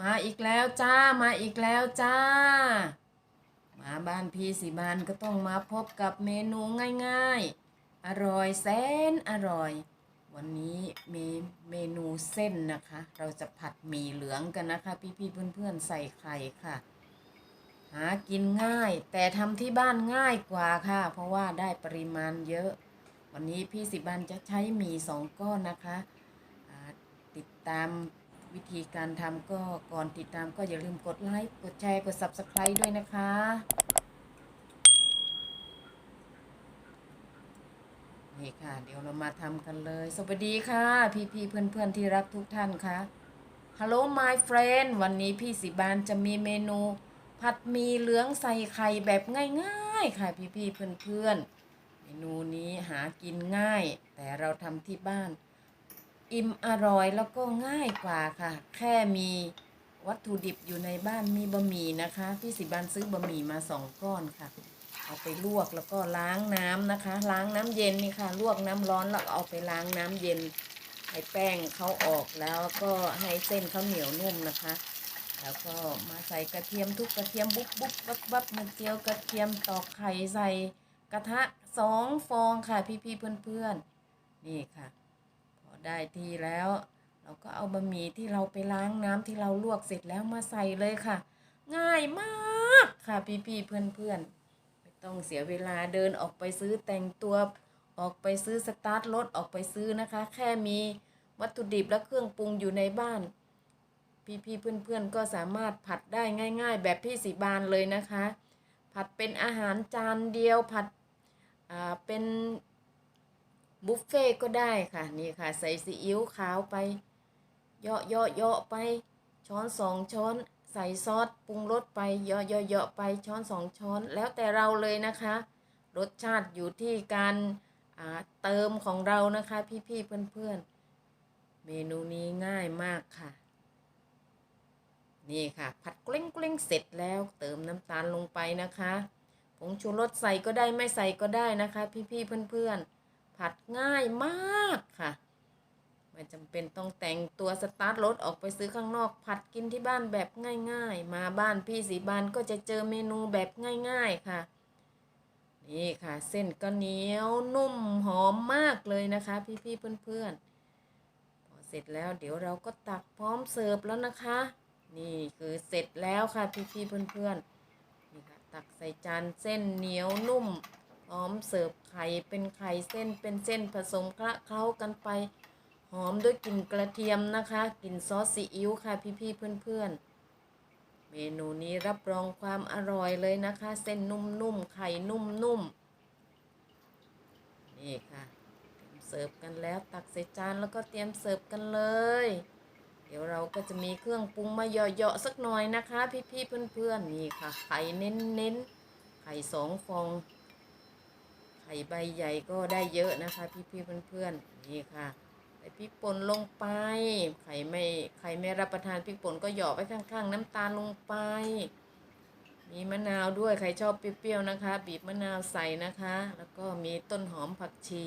มาอีกแล้วจ้ามาอีกแล้วจ้า มาบ้านพี่สีบานก็ต้องมาพบกับเมนูง่ายๆ อร่อยแสนอร่อย วันนี้มีเมนูเส้นนะคะ เราจะผัดหมี่เหลืองกันนะคะ พี่ๆเพื่อนๆใส่ไข่ค่ะ หากินง่าย แต่ทำที่บ้านง่ายกว่าค่ะ เพราะว่าได้ปริมาณเยอะ วันนี้พี่สิบันจะใช้หมี่สองก้อนนะคะ ติดตาม วิธีการทำก็ก่อนติดตามก็อย่าลืมกดไลค์ กดแชร์ กด subscribe ด้วยนะคะ นี่ค่ะ เดี๋ยวเรามาทำกันเลย สวัสดีค่ะ พี่ๆเพื่อนๆที่รักทุกท่านค่ะ Hello my friend วันนี้พี่สิบานจะมีเมนู ผัดหมีเหลืองใส่ไข่แบบง่ายๆ ค่ะ พี่ๆเพื่อนๆเมนูนี้หากินง่าย แต่เราทำที่บ้าน อิ่มอร่อยแล้วก็ง่ายกว่าค่ะ แค่มีวัตถุดิบอยู่ในบ้านมีบะหมี่นะคะ พี่สิบานซื้อบะหมี่มาสองก้อนค่ะ เอาไปลวกแล้วก็ล้างน้ำนะคะ ล้างน้ำเย็นนี่ค่ะ ลวกน้ำร้อนแล้วเอาไปล้างน้ำเย็น ให้แป้งเขาออกแล้วก็ให้เส้นเขาเหนียวนุ่มนะคะ แล้วก็มาใส่กระเทียมทุกกระเทียมบุ๊บบุ๊บบับบับมาเจียวกระเทียมตอกไข่ใส่กระทะสองฟองค่ะพี่พี่เพื่อนเพื่อนๆนี่ค่ะ ได้ที่แล้ว เราก็เอาบะหมี่ที่เราไปล้างน้ำที่เราลวกเสร็จแล้วมาใส่เลยค่ะ ง่ายมากค่ะพี่พี่เพื่อนเพื่อนๆไม่ต้องเสียเวลาเดินออกไปซื้อแต่งตัวออกไปซื้อสตาร์ทรถออกไปซื้อนะคะ แค่มีวัตถุดิบและเครื่องปรุงอยู่ในบ้าน พี่ๆเพื่อนๆก็สามารถผัดได้ง่าย ๆ แบบพี่สีบานเลยนะคะ ผัดเป็นอาหารจานเดียวผัดอ่าเป็น บุฟเฟ่ต์ก็ได้ค่ะ นี่ค่ะ ใส่ซีอิ๊วขาวไป เยาะเยาะเยาะไป ช้อนสองช้อน ใส่ซอสปรุงรสไป เยาะเยาะเยาะไป ช้อนสองช้อน แล้วแต่เราเลยนะคะ รสชาติอยู่ที่การเติมของเรานะคะ พี่ๆเพื่อนๆ เมนูนี้ง่ายมากค่ะ นี่ค่ะ ผัดกลิ้งกลิ้งเสร็จแล้วเติมน้ำตาลลงไปนะคะผงชูรสใส่ก็ได้ไม่ใส่ก็ได้นะคะ พี่ๆเพื่อนๆ ผัดง่ายมากค่ะ ไม่จำเป็นต้องแต่งตัวสตาร์ทรถออกไปซื้อข้างนอก ผัดกินที่บ้านแบบง่าย ๆ มาบ้านพี่สีบานก็จะเจอเมนูแบบง่าย ๆค่ะ นี่ค่ะ เส้นก็เหนียวนุ่มหอมมากเลยนะคะ พี่ๆเพื่อนๆพอเสร็จแล้วเดี๋ยวเราก็ตักพร้อมเสิร์ฟแล้วนะคะ นี่คือเสร็จแล้วค่ะพี่ๆเพื่อนๆนี่ค่ะตักใส่จานเส้นเหนียวนุ่ม พร้อมเสิร์ฟไข่เป็นไข่เส้นเป็นเส้นผสมคละเคล้ากันไป หอมด้วยกลิ่นกระเทียมนะคะกลิ่นซอสซีอิ๊วค่ะพี่ๆเพื่อนๆ เมนูนี้รับรองความอร่อยเลยนะคะ เส้นนุ่มๆไข่นุ่มๆนี่ค่ะเสิร์ฟกันแล้วตักใส่จานแล้วก็เตรียมเสิร์ฟกันเลย เดี๋ยวเราก็จะมีเครื่องปรุงมาเหยาะๆสักหน่อยนะคะ พี่ๆเพื่อนๆนี่ค่ะไข่เน้นๆไข่สองฟอง ไข่ใบใหญ่ก็ได้เยอะนะคะ พี่ๆเพื่อนๆนี่ค่ะใส่พริกป่นลงไปไข่ไม่ไข่ไม่รับประทานพริกป่นก็หยาะไว้ข้างๆ น้ำตาลลงไป มีมะนาวด้วยใครชอบเปรี้ยวๆนะคะ บีบมะนาวใส่นะคะ แล้วก็มีต้นหอมผักชี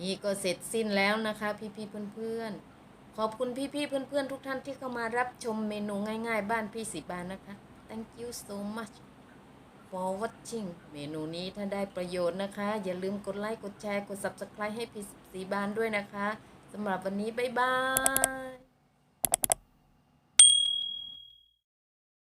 นี่ก็เสร็จสิ้นแล้วนะคะ พี่ๆเพื่อนๆขอบคุณพี่ๆเพื่อนๆทุกท่านที่เข้ามารับชมเมนูง่าย ๆ บ้านพี่สีบานนะคะ thank you so much for watching เมนูนี้ถ้าได้ประโยชน์นะคะ อย่าลืมกดไลค์ กดแชร์ กด subscribe ให้พี่สีบานด้วยนะคะสำหรับวันนี้ บ๊ายบาย